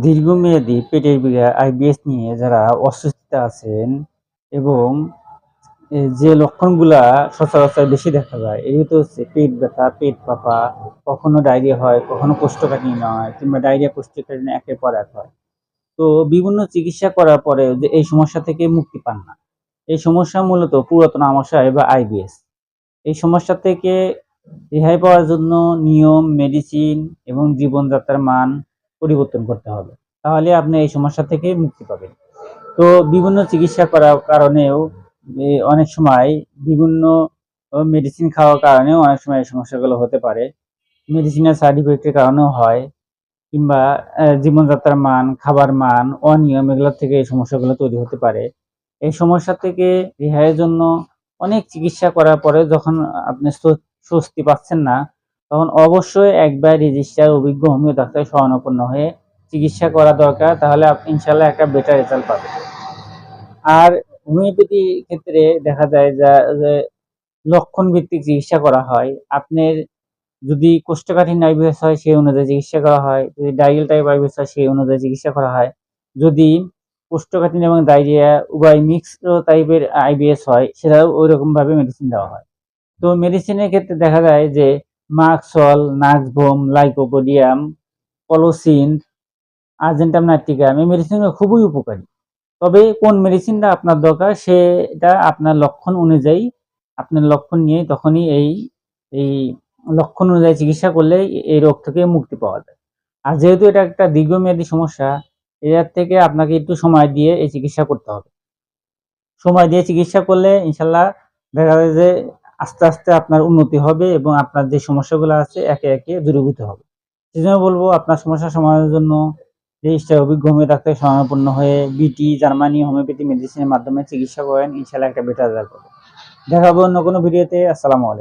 দীর্ঘমেয়াদী পেটের পীড়া আইবিএস নিয়ে যারা অস্বস্তিতে আছেন এবং যে লক্ষণগুলা সচরাচর বেশি দেখা যায় এগুলো হচ্ছে পেট ব্যথা, পেট ফাঁপা, কখনো ডায়রিয়া হয়, কখনো কোষ্ঠকাঠিন্য হয়, কিংবা ডায়রিয়া, কোষ্ঠকাঠিন্য একের পর এক হয়। তো বিভিন্ন চিকিৎসা করার পরে যে এই সমস্যা থেকে মুক্তি পান না। এই সমস্যা মূলত পুরাতন আমাশয় বা আইবিএস এই সমস্যা থেকে রেহাই পাওয়ার জন্য নিয়ম, মেডিসিন এবং জীবনযাত্রার মান পরিবর্তন করতে হবে। তাহলে আপনি এই সমস্যা থেকে মুক্তি পাবেন। তো বিভিন্ন চিকিৎসা করার কারণেও অনেক সময় বিভিন্ন মেডিসিন খাওয়ার কারণেও অনেক সময় এই সমস্যাগুলো হতে পারে। মেডিসিনের সাইড ইফেক্টের কারণেও হয়, কিংবা জীবনযাত্রার মান, খাবার মান, অনিয়ম এগুলোর থেকে এই সমস্যাগুলো তৈরি হতে পারে। এই সমস্যা থেকে রেহাইয়ের জন্য অনেক চিকিৎসা করার পরে যখন আপনি স্বস্তি পাচ্ছেন না তখন অবশ্যই একবার রেজিস্টার অভিজ্ঞ হোমিও ডাক্তার শরণাপন্ন হয়ে চিকিৎসা করা দরকার, তাহলে আপনি ইনশাল্লাহ একটা বেটার রেজাল্ট পাবেন। আর হোমিওপ্যাথি ক্ষেত্রে দেখা যায় যা- যে লক্ষণ ভিত্তিক চিকিৎসা করা হয়, আপনার যদি কোষ্ঠকাঠিন্য আইবিএস হয়, সেই অনুযায়ী চিকিৎসা করা হয়, যদি ডায়াল টাইপ আইবিএস হয়, সেই অনুযায়ী চিকিৎসা করা হয়। যদি কোষ্ঠকাঠিন্য এবং ডায়রিয়া উভয় মিক্সড টাইপের আইবিএস হয়, সেটাও ওই রকম ভাবে মেডিসিন দেওয়া হয়। তো মেডিসিনের ক্ষেত্রে দেখা যায় যে মাক্সল নাক্সভোম লাইকোপোডিয়াম কলোসিন আর্জেন্টাম নাইট্রিকাম এই মেডিসিনগুলো খুবই উপকারী। তবে কোন মেডিসিনটা আপনার দরকার, সেটা আপনার লক্ষণ অনুযায়ী, আপনার লক্ষণ নিয়ে তখনই এই এই লক্ষণ অনুযায়ী চিকিৎসা করলে এই রোগ থেকে মুক্তি পাওয়া যায়। আর যেহেতু এটা একটা দীর্ঘমেয়াদী সমস্যা এর থেকে আপনাকে একটু সময় দিয়ে এই চিকিৎসা করতে হবে। সময় দিয়ে চিকিৎসা করলে ইনশাল্লাহ দেখা যায় যে আস্তে আস্তে আপনার উন্নতি হবে এবং আপনার যে সমস্যাগুলো আছে একে একে দূরীভূত হবে। সেজন্য বলব, আপনার সমস্যা সমাধানের জন্য রেজিস্টার অভিজ্ঞ হোমিও ডাক্তার স্বয়ংপূর্ণ হয়ে বিটি জার্মানি হোমিওপ্যাথি মেডিসিনের মাধ্যমে চিকিৎসা করেন। ইনশাল্লাহ একটা বেটার দেখাবো অন্য কোনো ভিডিওতে আসসালামু আলাইকুম।